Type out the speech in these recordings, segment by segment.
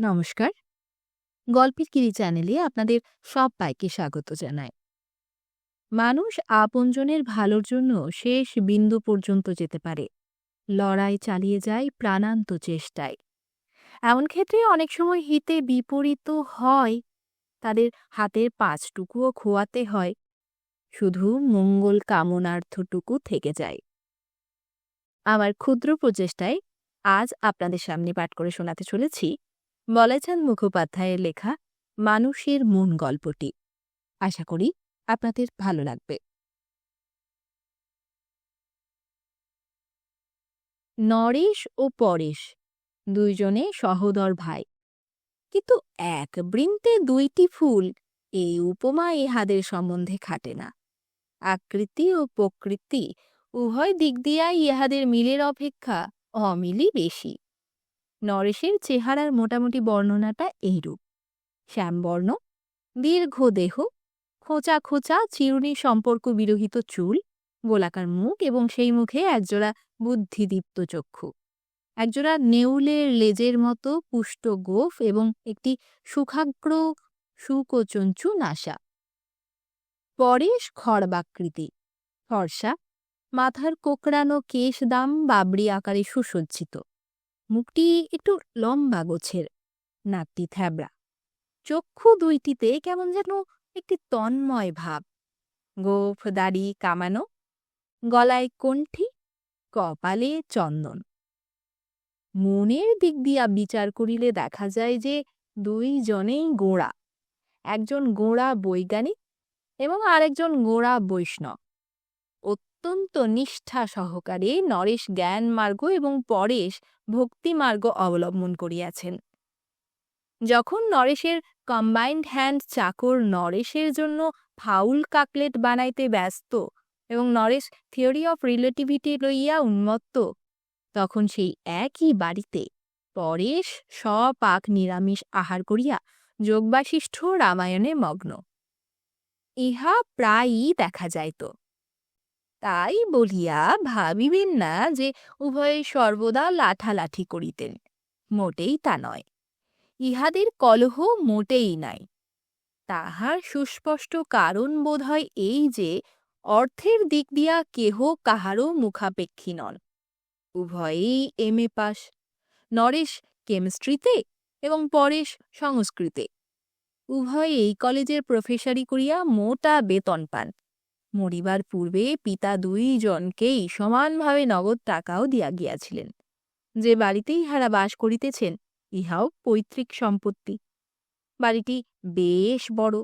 নমস্কার। গল্পের কিরি চ্যানেলে আপনাদের সবাইকে স্বাগত জানাই। মানুষ আপনজনের ভালোর জন্য শেষ বিন্দু পর্যন্ত যেতে পারে। লড়াই চালিয়ে যায় প্রাণান্ত চেষ্টায়। এমন ক্ষেত্রে অনেক সময় হিতে বিপরীত হয়, তাদের হাতের পাঁচটুকুও খোয়াতে হয়, শুধু মঙ্গল কামনার্থটুকু থেকে যায়। আমার ক্ষুদ্র প্রচেষ্টায় আজ আপনাদের সামনে পাঠ করে শোনাতে চলেছি। বলাইচাঁদ মুখোপাধ্যায়ের লেখা মানুষের মন গল্পটি। আশা করি আপনাদের ভালো লাগবে। নরেশ ও পরেশ, দুইজনে সহোদর ভাই। কিন্তু এক বৃন্তে দুইটি ফুল এই উপমা ইহাদের সম্বন্ধে খাটে না। আকৃতি ও প্রকৃতি উভয় দিক দিয়াই ইহাদের মিলের অপেক্ষা অমিলই বেশি। নরেশের চেহারার মোটামুটি বর্ণনাটা এইরূপ। শ্যামবর্ণ দীর্ঘ দেহ খোঁচা খোঁচা চিরুনি সম্পর্ক বিরহিত চুল, গোলাকার মুখ এবং সেই মুখে একজোড়া বুদ্ধিদীপ্ত চক্ষু। একজোড়া নেউলের লেজের মতো পুষ্ট গোফ এবং একটি সুখাগ্র সুকোচঞ্চু নাসা। পরেশ খড়বাকৃতি, ফর্সা, মাথার কোকড়ানো কেশ দাম বাবরি আকারে সুসজ্জিত। মুখটি একটু লম্বা গোছের, নাকটি থ্যাবড়া। চক্ষু দুইটিতে কেমন যেন একটি তন্ময় ভাব। গোফ দাড়ি কামানো, গলায় কণ্ঠি, কপালে চন্দন। মনের দিক দিয়া বিচার করিলে দেখা যায় যে দুইজনেই গোড়া। একজন গোড়া বৈজ্ঞানিক এবং আরেকজন গোড়া বৈষ্ণব। অত্যন্ত নিষ্ঠা সহকারে নরেশ জ্ঞান মার্গ এবং পরেশ ভক্তিমার্গ অবলম্বন করিয়াছেন। যখন নরেশের কম্বাইন্ড হ্যান্ড চাকর নরেশের জন্য ফাউল কাকলেট বানাইতে ব্যস্ত এবং নরেশ থিওরি অফ রিলেটিভিটি লইয়া উন্মত্ত, তখন সেই একই বাড়িতে পরেশ সপাক নিরামিষ আহার করিয়া যোগবাশিষ্ঠ রামায়ণে মগ্ন। ইহা প্রায়ই দেখা যাইত। তাই বলিয়া ভাবিবেন না যে উভয়ে সর্বদা লাঠালাঠি করিতেন। মোটেই তা নয়। ইহাদের কলহ মোটেই নাই। তাহার সুস্পষ্ট কারণ বোধ হয় এই যে, অর্থের দিক দিয়া কেহ কাহারও মুখাপেক্ষী নন। উভয়েই এম এ নরেশ কেমিস্ট্রিতে এবং পরেশ সংস্কৃতে। উভয় এই কলেজের প্রফেসরি করিয়া মোটা বেতন পান। মরিবার পূর্বে পিতা দুইজনকেই সমানভাবে নগদ টাকাও দিয়া গিয়াছিলেন। যে বাড়িতেই ইহারা বাস করিতেছেন, ইহাও পৈতৃক সম্পত্তি। বাড়িটি বেশ বড়।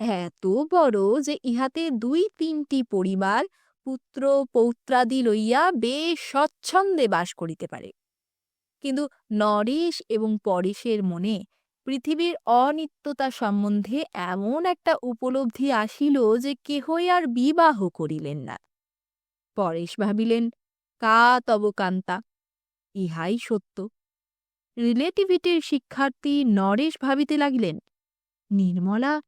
এত বড় যে ইহাতে দুই তিনটি পরিবার পুত্র পৌত্রাদি লইয়া বেশ স্বচ্ছন্দে বাস করিতে পারে। কিন্তু নরেশ এবং পরেশের মনে পৃথিবীর অনিত্যতা সম্বন্ধে এমন একটা উপলব্ধি আসিল যে কেহই আর বিবাহ করিলেন না। পরেশ ভাবিলেন, কা তব কান্তা, ইহাই সত্য। রিলেটিভিটির শিক্ষার্থী নরেশ ভাবিতে লাগিলেন, নির্মলা,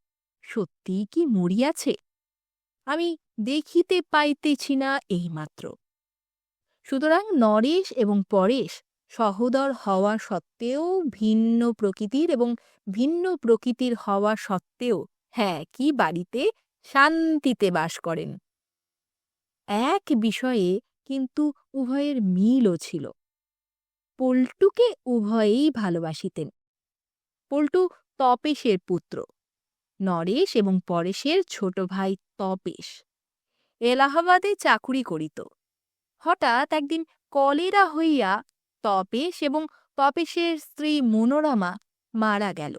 সত্যিই কি মরিয়াছে? আমি দেখিতে পাইতেছি না এইমাত্র। সুতরাং নরেশ এবং পরেশ সহোদর হওয়া সত্ত্বেও ভিন্ন প্রকৃতির এবং ভিন্ন প্রকৃতির হওয়া সত্ত্বেও হ্যাঁ কি বাড়িতে শান্তিতে বাস করেন। এক বিষয়ে কিন্তু উভয়ের মিলও ছিল। পল্টুকে উভয়েই ভালোবাসিতেন। পল্টু তপেশের পুত্র, নরেশ এবং পরেশের ছোট ভাই তপেশ। এলাহাবাদে চাকুরি করিত। হঠাৎ একদিন কলেরা হইয়া তপেশ এবং তপেশের স্ত্রী মনোরমা মারা গেল।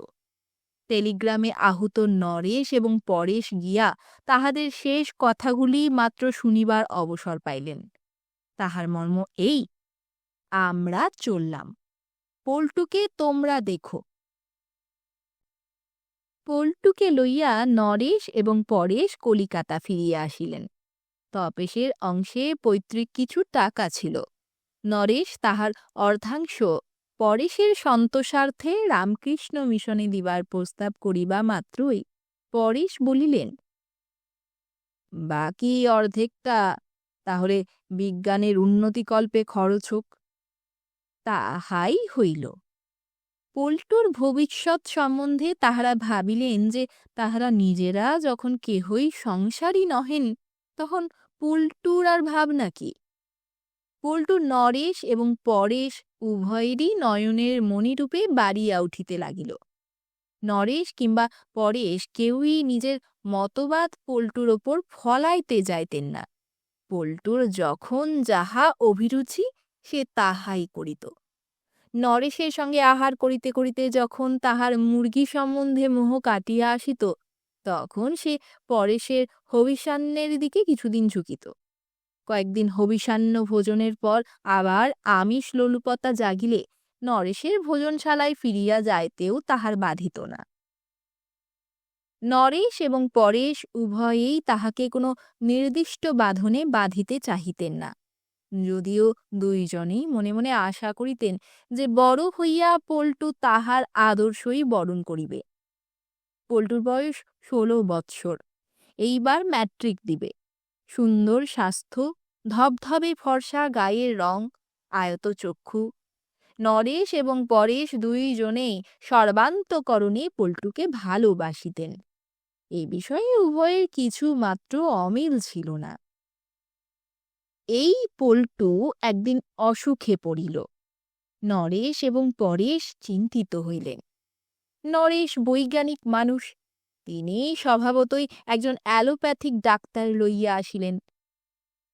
টেলিগ্রামে আহত নরেশ এবং পরেশ গিয়া তাহাদের শেষ কথাগুলি মাত্র শুনিবার অবসর পাইলেন। তাহার মর্ম এই, আমরা চললাম। পল্টুকে তোমরা দেখো। পল্টুকে লইয়া নরেশ এবং পরেশ কলিকাতা ফিরিয়া আসিলেন। তপেশের অংশে পৈতৃক কিছু টাকা ছিল। নরেশ তাহার অর্ধাংশ পরেশের সন্তোষার্থে রামকৃষ্ণ মিশনে দিবার প্রস্তাব করিবা মাত্রই পরেশ বলিলেন, বাকি অর্ধেকটা তাহলে বিজ্ঞানের উন্নতিকল্পে খরচ হোক। তাহাই হইল। পল্টুর ভবিষ্যৎ সম্বন্ধে তাহারা ভাবিলেন যে তাহারা নিজেরা যখন কেহই সংসারী নহেন, তখন পল্টুর আর ভাবনা কি? পল্টু নরেশ এবং পরেশ উভয়েরই নয়নের মণিরূপে বাড়িয়া উঠিতে লাগিল। নরেশ কিংবা পরেশ কেউই নিজের মতবাদ পল্টুর ওপর ফলাইতে যাইতেন না। পল্টুর যখন যাহা অভিরুচি, সে তাহাই করিত। নরেশের সঙ্গে আহার করিতে করিতে যখন তাহার মুরগি সম্বন্ধে মোহ কাটিয়া আসিত, তখন সে পরেশের হবিষান্নের দিকে কিছুদিন ঝুঁকিত। কয়েকদিন হবিষান্ন ভোজনের পর আবার আমিষ লোলুপতা জাগিলে নরেশের ভোজনশালায় ফিরিয়া যাইতেও তাহার বাধিত না। নরেশ এবং পরেশ উভয়েই তাহাকে কোনো নির্দিষ্ট বাঁধনে বাঁধিতে চাহিতেন না। যদিও দুইজনেই মনে মনে আশা করিতেন যে বড় হইয়া পল্টু তাহার আদর্শই বরণ করিবে। পল্টুর বয়স ষোলো বৎসর। এইবার ম্যাট্রিক দিবে। সুন্দর স্বাস্থ্য ধবধবে ফর্সা গায়ের রং, আয়ত চক্ষু। নরেশ এবং পরেশ দুইজনেই সর্বান্তকরণে পল্টুকে ভালোবাসিতেন। এ বিষয়ে উভয়ের কিছু মাত্র অমিল ছিল না। এই পল্টু একদিন অসুখে পড়িল। নরেশ এবং পরেশ চিন্তিত হইলেন। নরেশ বৈজ্ঞানিক মানুষ তিনি স্বভাবতই একজন অ্যালোপ্যাথিক ডাক্তার লইয়া আসিলেন।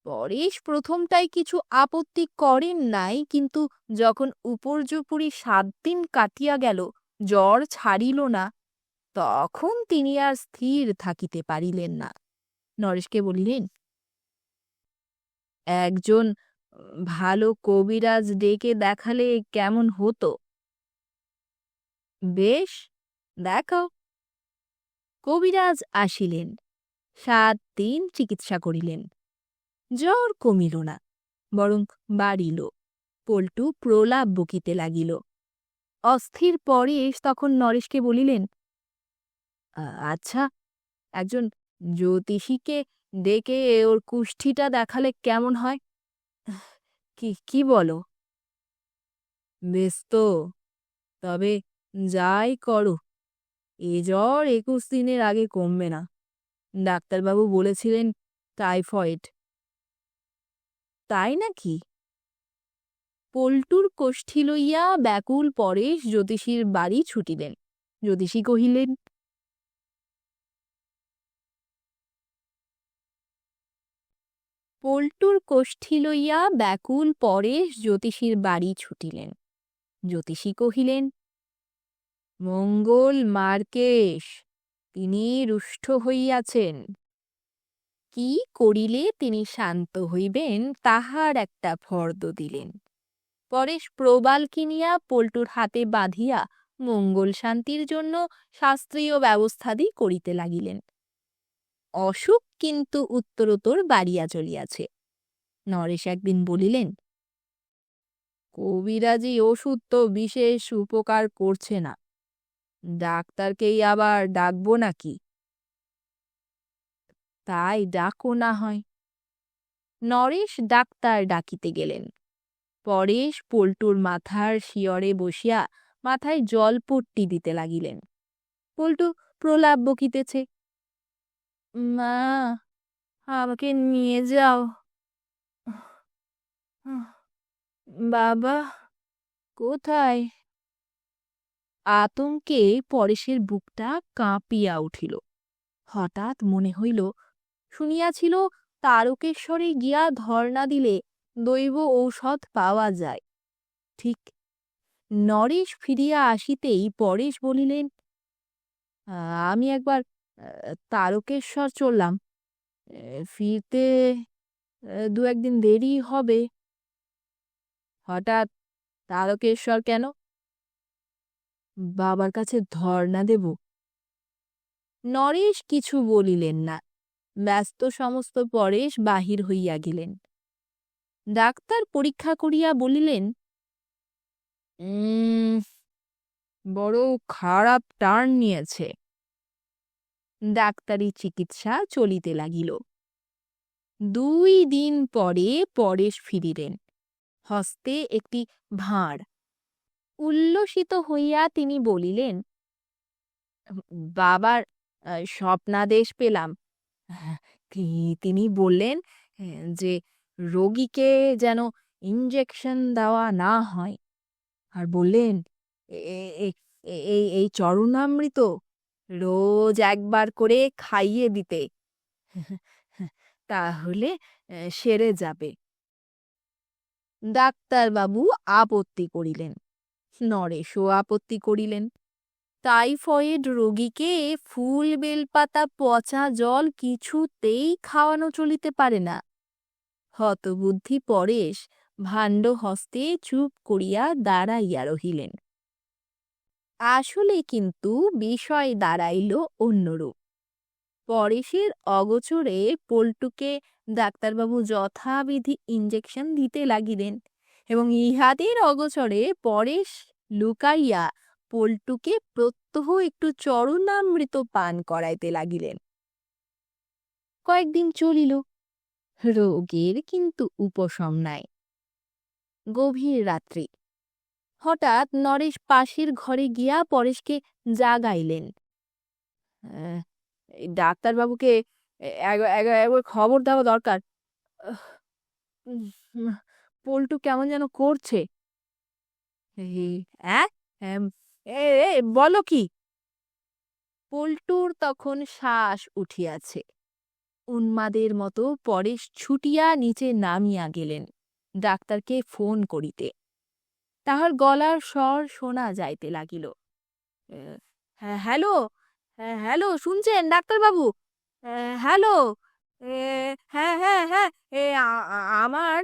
পরেশ প্রথমটাই কিছু আপত্তি করেন নাই, কিন্তু যখন উপর্যুপুরি সাত দিন কাটিয়া গেল, জ্বর ছাড়িল না, তখন তিনি আর স্থির থাকিতে পারিলেন না। নরেশকে বলিলেন, একজন ভালো কবিরাজ ডেকে দেখালে কেমন হতো? বেশ, দেখাও। কবিরাজ আসিলেন, সাত দিন চিকিৎসা করিলেন। জ্বর কমিল না, বরং বাড়িল। পল্টু প্রলাপ বকিতে লাগিল। অস্থির পরেশ তখন নরেশকে বলিলেন আচ্ছা একজন জ্যোতিষীকে ডেকে ওর কুষ্ঠিটা দেখালে কেমন হয়? কি কি বলো? বেশ তো, তবে যাই করো, এ জ্বর একুশ দিনের আগে কমবে না। ডাক্তারবাবু বলেছিলেন টাইফয়েড। তাই নাকি? পল্টুর কোষ্ঠী লইয়া ব্যাকুল পরেশ জ্যোতিষীর বাড়ি ছুটিলেন। জ্যোতিষী কহিলেন, পল্টুর কোষ্ঠী লইয়া ব্যাকুল পরেশ জ্যোতিষীর বাড়ি ছুটিলেন। জ্যোতিষী কহিলেন, মঙ্গল মার্কেশ, তিনি রুষ্ট হইয়াছেন। কি করিলে তিনি শান্ত হইবেন, তাহার একটা ফর্দ দিলেন। পরেশ প্রবাল কিনিয়া পল্টুর হাতে বাঁধিয়া মঙ্গল শান্তির জন্য শাস্ত্রীয় ব্যবস্থাদি করিতে লাগিলেন। অসুখ কিন্তু উত্তরোত্তর বাড়িয়া চলিয়াছে। নরেশ একদিন বলিলেন, কবিরাজি ওষুধ তো বিশেষ উপকার করছে না। ডাক্তারকেই আবার ডাকবো নাকি? তাই ডাকো না হয়। নরেশ ডাক্তার ডাকিতে গেলেন। পরেশ পল্টুর মাথার শিয়রে বসিয়া মাথায় জল পট্টি দিতে লাগিলেন। পল্টু প্রলাপ বকিতেছে, মা, আমাকে নিয়ে যাও। বাবা, কোথায়? আতঙ্কে পরেশের বুকটা কাঁপিয়া উঠিল। হঠাৎ মনে হইল শুনিয়াছিল, তারকেশ্বরে গিয়া ধর্ণা দিলে দৈব ঔষধ পাওয়া যায়। ঠিক, নরেশ ফিরিয়া আসিতেই পরেশ বলিলেন আমি একবার তারকেশ্বর চললাম। ফিরতে দু একদিন দেরি হবে। হঠাৎ তারকেশ্বর কেন? বাবার কাছে ধর্ণা দেব। নরেশ কিছু বলিলেন না। ব্যস্ত সমস্ত পরেশ বাহির হইয়া গেলেন। ডাক্তার পরীক্ষা করিয়া বলিলেন "উম, বড় খারাপ টার্ন নিয়েছে। ডাক্তারি চিকিৎসা চলিতে লাগিল। দুই দিন পরে পরেশ ফিরিলেন। হস্তে একটি ভাঁড়। উল্লসিত হইয়া তিনি বলিলেন বাবার স্বপ্নাদেশ পেলাম। তিনি বললেন যে রোগীকে যেন ইঞ্জেকশন দেওয়া না হয়। আর বললেন, "এ- এ- এ- এ- এই এই চরণামৃত রোজ একবার করে খাইয়ে দিতে, তাহলে সেরে যাবে। ডাক্তারবাবু আপত্তি করিলেন, নরেশও আপত্তি করিলেন। টাইফয়েড রোগীকে ফুল বেলপাতা, পচা জল কিছুতেই খাওয়ানো চলিতে পারে না। হতবুদ্ধি পরেশ ভাণ্ড হস্তে চুপ করিয়া দাঁড়াইয়া রহিলেন। আসলে কিন্তু বিষয় দাঁড়াইল অন্যরূপ। পরেশের অগোচরে পল্টুকে ডাক্তারবাবু যথাবিধি ইঞ্জেকশন দিতে লাগিলেন এবং ইহাদের অগোচরে পরেশ লুকাইয়া পল্টুকে প্রত্যহ একটু চরণামৃত পান করাইতে লাগিলেন। কয়েকদিন চলিল রোগের কিন্তু উপশম নাই। গভীর রাত্রি হঠাৎ নরেশ পাশের ঘরে গিয়া পরেশকে জাগাইলেন। ডাক্তারবাবুকে একবার খবর দেওয়া দরকার। পল্টু কেমন যেন করছে। অ্যাঁ? এম, এ বলো কি? পল্টুর তখন শ্বাস উঠিয়াছে। উন্মাদের মতো পরেশ ছুটিয়া নিচে নামিয়া গেলেন ডাক্তারকে ফোন করিতে। তাহার গলার স্বর শোনা যাইতে লাগিল। হ্যাঁ হ্যালো হ্যাঁ হ্যালো, শুনছেন ডাক্তারবাবু? হ্যালো হ্যাঁ হ্যাঁ হ্যাঁ আমার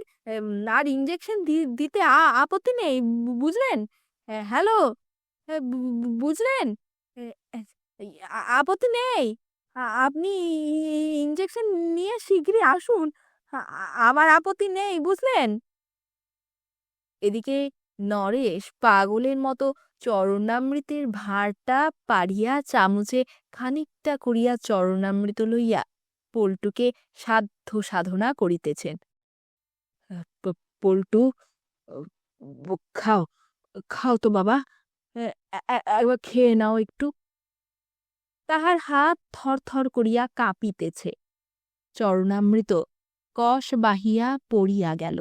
আর ইঞ্জেকশন দিতে আপত্তি নেই বুঝলেন? হ্যালো বুঝলেন? আপত্তি নেই। আপনি ইঞ্জেকশন নিয়ে শিগগিরই আসুন। আমার আপত্তি নেই, বুঝলেন? এদিকে নরেশ পাগলের মতো চরণামৃতের ভাঁড়টা পাড়িয়া চামচে খানিকটা করিয়া চরণামৃত লইয়া পল্টুকে সাধ্য সাধনা করিতেছেন। পল্টু খাও খাও তো বাবা। একবার খেয়ে নাও একটু। তাহার হাত থরথর করিয়া কাঁপিতেছে। চরণামৃত কষ বাহিয়া পড়িয়া গেল।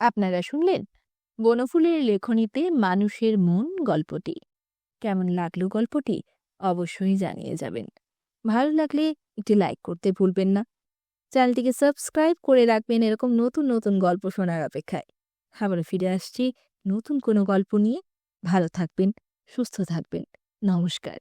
আপনারা শুনলেন বনফুলের লেখনীতে মানুষের মন গল্পটি। কেমন লাগল গল্পটি অবশ্যই জানিয়ে যাবেন। ভালো লাগলে একটি লাইক করতে ভুলবেন না। চ্যানেলটিকে সাবস্ক্রাইব করে রাখবেন এরকম নতুন নতুন গল্প শোনার অপেক্ষায়। আবার ফিরে আসছি। নতুন কোনো গল্প নিয়ে ভালো থাকবেন সুস্থ থাকবেন। নমস্কার।